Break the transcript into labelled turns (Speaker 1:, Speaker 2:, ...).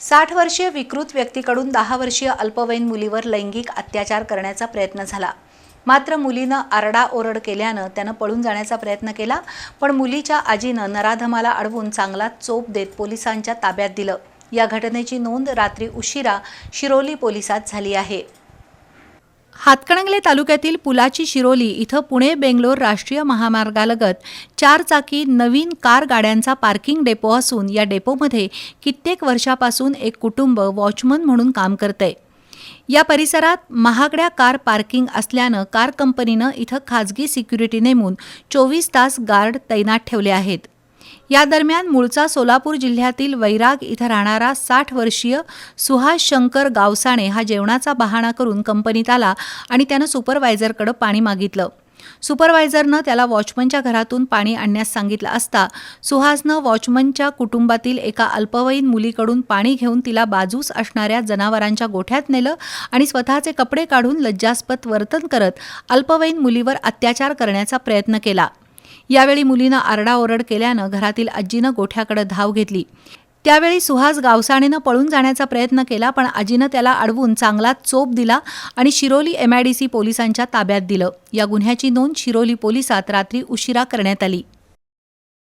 Speaker 1: साठ वर्षीय विकृत व्यक्तीकडून दहा वर्षीय अल्पवयीन मुलीवर लैंगिक अत्याचार करण्याचा प्रयत्न झाला. मात्र मुलीनं आरडाओरड केल्यानं त्यानं पळून जाण्याचा प्रयत्न केला पण मुलीच्या आजीनं नराधमाला अडवून चांगला चोप देत पोलिसांच्या ताब्यात दिलं. या घटनेची नोंद रात्री उशिरा शिरोली पोलिसात झाली आहे. हातकणंगले तालुक्यातील पुलाची शिरोली इथं पुणे बेंगलोर राष्ट्रीय महामार्गालगत चार चाकी नवीन कार गाड्यांचा पार्किंग डेपो असून या डेपोमध्ये कित्येक वर्षापासून एक कुटुंब वॉचमन म्हणून काम करतंय. या परिसरात महागड्या कार पार्किंग असल्यानं कार कंपनीनं इथं खाजगी सिक्युरिटी नेमून चोवीस तास गार्ड तैनात ठेवले आहेत. या दरम्यान मूळचा सोलापूर जिल्ह्यातील वैराग इथं राहणारा साठ वर्षीय सुहास शंकर गावसाणे हा जेवणाचा बहाणा करून कंपनीत आला आणि त्यानं सुपरवायझरकडे पाणी मागितलं. सुपरवायझरनं त्याला वॉचमनच्या घरातून पाणी आणण्यास सांगितलं असता सुहासनं वॉचमनच्या कुटुंबातील एका अल्पवयीन मुलीकडून पाणी घेऊन तिला बाजूस असणाऱ्या जनावरांच्या गोठ्यात नेलं आणि स्वतःचे कपडे काढून लज्जास्पद वर्तन करत अल्पवयीन मुलीवर अत्याचार करण्याचा प्रयत्न केला. यावेळी मुलीनं आरडाओरड केल्यानं घरातील आजीनं गोठ्याकडे धाव घेतली. त्यावेळी सुहास गावसाणेनं पळून जाण्याचा प्रयत्न केला पण आजीनं त्याला अडवून चांगला चोप दिला आणि शिरोली एमआयडीसी पोलिसांच्या ताब्यात दिलं. या गुन्ह्याची नोंद शिरोली पोलिसात रात्री उशिरा करण्यात आली.